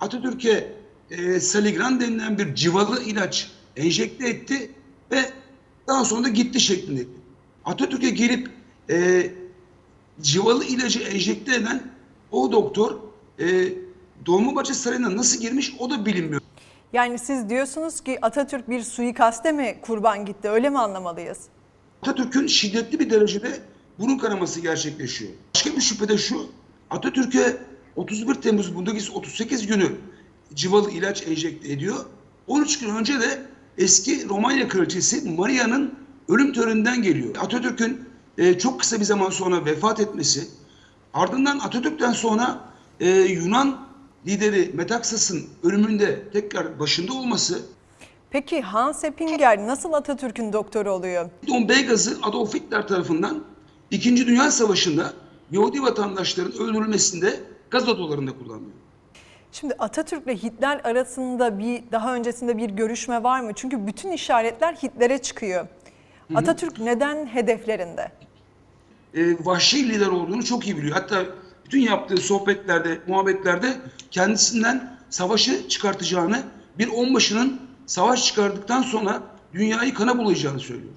Atatürk'e e, Saligran denilen bir civalı ilaç enjekte etti ve daha sonra da gitti şeklinde. Atatürk'e gelip e, civalı ilacı enjekte eden o doktor e, Dolmabahçe Sarayı'na nasıl girmiş o da bilinmiyor. Yani siz diyorsunuz ki Atatürk bir suikaste mi kurban gitti öyle mi anlamalıyız? Atatürk'ün şiddetli bir derecede burun kanaması gerçekleşiyor. Başka bir şüphe de şu, Atatürk'e 31 Temmuz 1938 günü civalı ilaç enjekte ediyor. 13 gün önce de eski Romanya kraliçesi Maria'nın ölüm töreninden geliyor. Atatürk'ün e, çok kısa bir zaman sonra vefat etmesi, ardından Atatürk'ten sonra e, Yunan lideri Metaksas'ın ölümünde tekrar başında olması Peki Hans Eppinger nasıl Atatürk'ün doktoru oluyor? Don B gazı Adolf Hitler tarafından İkinci Dünya Savaşı'nda Yahudi vatandaşların öldürülmesinde gaz odalarında kullanılıyor. Şimdi Atatürk ile Hitler arasında bir daha öncesinde bir görüşme var mı? Çünkü bütün işaretler Hitler'e çıkıyor. Atatürk neden hedeflerinde? Ee, vahşi lider olduğunu çok iyi biliyor. Hatta bütün yaptığı sohbetlerde, muhabbetlerde kendisinden savaşı çıkartacağını, bir onbaşının savaş çıkardıktan sonra dünyayı kana bulayacağını söylüyor.